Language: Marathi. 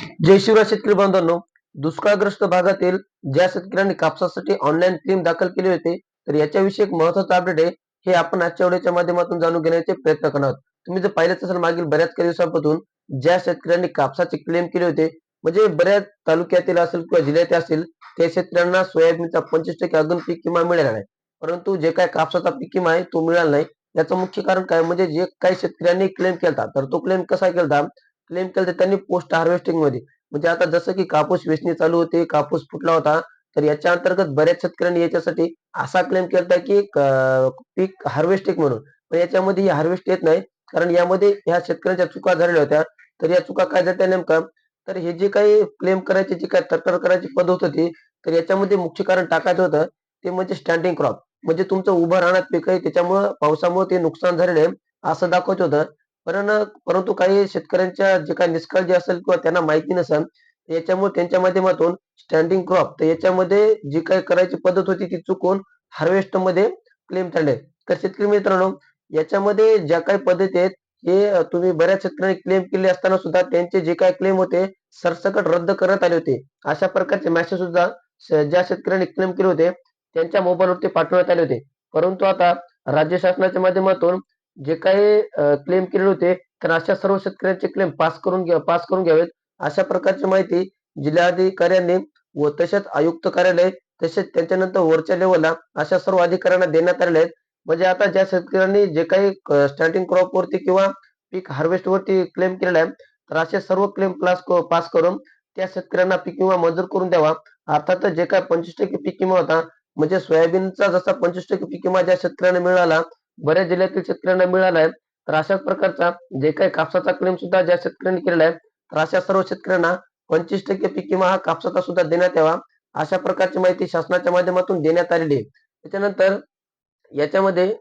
जय शिवराय शेतकरी बांधवांनो दुष्काळग्रस्त भागातील ज्या शेतकऱ्यांनी कापसासाठी ऑनलाईन क्लेम दाखल केले होते तर याच्याविषयी एक महत्त्वाचा अपडेट आहे हे आपण आजच्या व्हिडिओच्या माध्यमातून जाणून घेण्याचे प्रयत्न करणार आहोत. तुम्ही जर पाहिलंच असेल मागील बऱ्याच काही दिवसांपासून ज्या शेतकऱ्यांनी कापसाचे क्लेम केले होते म्हणजे बऱ्याच तालुक्यातील असेल किंवा जिल्ह्यातील असेल त्या शेतकऱ्यांना सोयाबीनचा पंचवीस टक्के अजून पीक विमा मिळाला नाही. परंतु जे काय कापसाचा पीक विमा आहे तो मिळाला नाही. याचं मुख्य कारण काय म्हणजे जे काही शेतकऱ्यांनी क्लेम केला तर तो क्लेम कसा केला क्लेम केलं त्यांनी पोस्ट हार्वेस्टिंगमध्ये. म्हणजे आता जसं की कापूस वेचणी चालू होते कापूस फुटला होता तर याच्या अंतर्गत बऱ्याच शेतकऱ्यांनी याच्यासाठी असा क्लेम केला की पीक हार्वेस्टिंग म्हणून. पण याच्यामध्ये ही हार्वेस्ट येत नाही कारण यामध्ये ह्या शेतकऱ्यांच्या चुका झालेल्या होत्या. तर या चुका काय झाल्या नेमका तर हे जे काही क्लेम करायची जी काय तक्रार करायची पद्धत होती तर याच्यामध्ये मुख्य कारण टाकायचं होतं ते म्हणजे स्टँडिंग क्रॉप म्हणजे तुमचं उभं राहण्यात पीक आहे त्याच्यामुळं पावसामुळे ते नुकसान झालेलं आहे असं दाखवत होतं. पण परंतु काही शेतकऱ्यांच्या जे काही निष्काळजी असेल किंवा त्यांना माहिती नसेल याच्यामुळे त्यांच्या माध्यमातून स्टँडिंग क्रॉप तर याच्यामध्ये जी काही करायची पद्धत होती ती चुकून हार्वेस्टमध्ये क्लेम चालले तर शेतकरी मित्रांनो याच्यामध्ये ज्या काही पद्धती आहेत हे तुम्ही बऱ्याच शेतकऱ्यांनी क्लेम केले असताना सुद्धा त्यांचे जे काही क्लेम होते सरसकट रद्द करण्यात आले होते. अशा प्रकारचे मॅसेज सुद्धा ज्या शेतकऱ्यांनी क्लेम केले होते त्यांच्या मोबाईलवरती पाठवण्यात आले होते. परंतु आता राज्य शासनाच्या माध्यमातून जे काही क्लेम केले होते तर अशा सर्व शेतकऱ्यांचे क्लेम पास करून घ्या पास करून घ्यावेत. अशा प्रकारची माहिती जिल्हाधिकाऱ्यांनी व तसेच आयुक्त कार्यालय तसेच त्याच्यानंतर वरच्या लेवलला अशा सर्व अधिकाऱ्यांना देण्यात आलेल्या आहेत. म्हणजे आता ज्या शेतकऱ्यांनी जे काही स्टार्टिंग क्रॉप वरती किंवा पीक हार्वेस्ट वरती क्लेम केलेला आहे तर असे सर्व क्लेम क्लास पास करून त्या शेतकऱ्यांना पीक विमा मंजूर करून द्यावा. अर्थात जे काय पंचवीस टक्के पीक विमा होता म्हणजे सोयाबीनचा जसा पंचवीस टक्के पीक विमा ज्या शेतकऱ्यांना मिळाला बऱ्याच जिल्ह्यातील शेतकऱ्यांना मिळाला आहे. तर अशाच प्रकारचा जे काही कापसाचा क्लेम सुद्धा ज्या शेतकऱ्यांनी केलेला आहे तर अशा सर्व शेतकऱ्यांना पंचवीस टक्के पीक हा कापसाचा सुद्धा देण्यात यावा. अशा प्रकारची माहिती शासनाच्या माध्यमातून देण्यात आलेली आहे. त्याच्यानंतर याच्यामध्ये